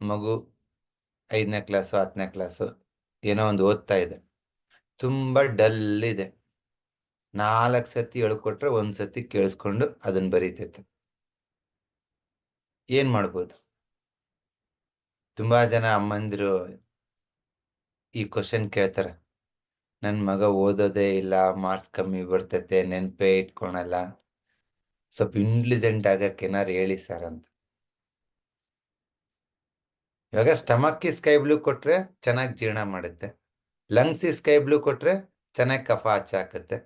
ಮಗು ಐದನೇ ಕ್ಲಾಸು ಹತ್ತನೇ ಕ್ಲಾಸು ಏನೋ ಒಂದು ಓದ್ತಾ ಇದೆ. ತುಂಬ ಡಲ್ ಇದೆ. ನಾಲ್ಕು ಸತಿ ಹೇಳ್ಕೊಟ್ರೆ ಒಂದ್ ಸತಿ ಕೇಳಿಸ್ಕೊಂಡು ಅದನ್ನ ಬರೀತೈತೆ. ಏನ್ ಮಾಡ್ಬೋದು? ತುಂಬಾ ಜನ ಅಮ್ಮಂದಿರು ಈ ಕ್ವಶನ್ ಕೇಳ್ತಾರೆ. ನನ್ನ ಮಗ ಓದೋದೇ ಇಲ್ಲ ಮಾರ್ಕ್ಸ್ ಕಮ್ಮಿ ಬರ್ತೈತೆ, ನೆನ್ಪೇ ಇಟ್ಕೊಳಲ್ಲ. ಸ್ವಲ್ಪ ಇಂಟೆಲಿಜೆಂಟ್ ಆಗಕ್ಕೆ ಏನಾರು ಹೇಳಿ ಸರ್ ಅಂತ. ಇವಾಗ ಸ್ಟಮಕ್ ಸ್ಕೈ ಬ್ಲೂ ಕೊಟ್ರೆ ಚೆನ್ನಾಗಿ ಜೀರ್ಣ ಮಾಡುತ್ತೆ. ಲಂಗ್ಸ್ ಸ್ಕೈ ಬ್ಲೂ ಕೊಟ್ರೆ ಚೆನ್ನಾಗಿ ಕಫ ಹಚ್ಚಾಕತ್ತೆ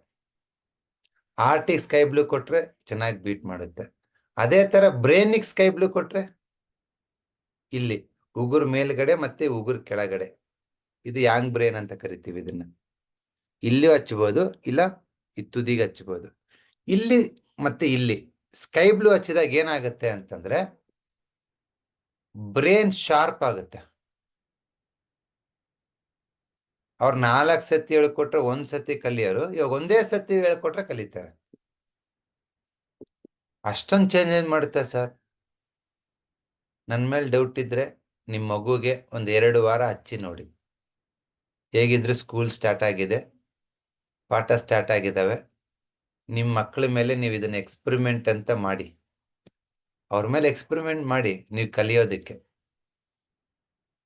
ಹಾರ್ಟಿಗೆ ಸ್ಕೈ ಬ್ಲೂ ಕೊಟ್ರೆ ಚೆನ್ನಾಗಿ ಬೀಟ್ ಮಾಡುತ್ತೆ. ಅದೇ ತರ ಬ್ರೈನಿಗೆ ಸ್ಕೈ ಬ್ಲೂ ಕೊಟ್ರೆ ಇಲ್ಲಿ ಉಗುರು ಮೇಲ್ಗಡೆ ಮತ್ತೆ ಉಗುರು ಕೆಳಗಡೆ. ಇದು ಯಾಂಗ್ ಬ್ರೈನ್ ಅಂತ ಕರಿತೀವಿ ಇದನ್ನ. ಇಲ್ಲಿ ಹಚ್ಬೋದು, ಇಲ್ಲ ಈ ತುದಿಗೆ ಹಚ್ಬೋದು. ಇಲ್ಲಿ ಮತ್ತೆ ಇಲ್ಲಿ ಸ್ಕೈ ಬ್ಲೂ ಹಚ್ಚಿದಾಗ ಏನಾಗುತ್ತೆ ಅಂತಂದ್ರೆ ಬ್ರೇನ್ ಶಾರ್ಪ್ ಆಗುತ್ತೆ. ಅವ್ರು ನಾಲ್ಕು ಸತಿ ಹೇಳ್ಕೊಟ್ರೆ ಒಂದ್ ಸತಿ ಕಲಿಯೋರು, ಇವಾಗ ಒಂದೇ ಸತಿ ಹೇಳ್ಕೊಟ್ರೆ ಕಲಿತಾರೆ. ಅಷ್ಟೊಂದು ಚೇಂಜ್ ಮಾಡುತ್ತೆ ಸರ್ ನನ್ ಮೇಲೆ ಡೌಟ್ ಇದ್ರೆ ನಿಮ್ ಮಗುಗೆ ಒಂದ್ ಎರಡು ವಾರ ಹಚ್ಚಿ ನೋಡಿ. ಹೇಗಿದ್ರು ಸ್ಕೂಲ್ ಸ್ಟಾರ್ಟ್ ಆಗಿದೆ, ಪಾಠ ಸ್ಟಾರ್ಟ್ ಆಗಿದಾವೆ ನಿಮ್ ಮಕ್ಕಳ ಮೇಲೆ ನೀವು ಇದನ್ನ ಎಕ್ಸ್ಪರಿಮೆಂಟ್ ಅಂತ ಮಾಡಿ. ಅವ್ರ ಮೇಲೆ ಎಕ್ಸ್ಪೆರಿಮೆಂಟ್ ಮಾಡಿ ನೀವು ಕಲಿಯೋದಕ್ಕೆ.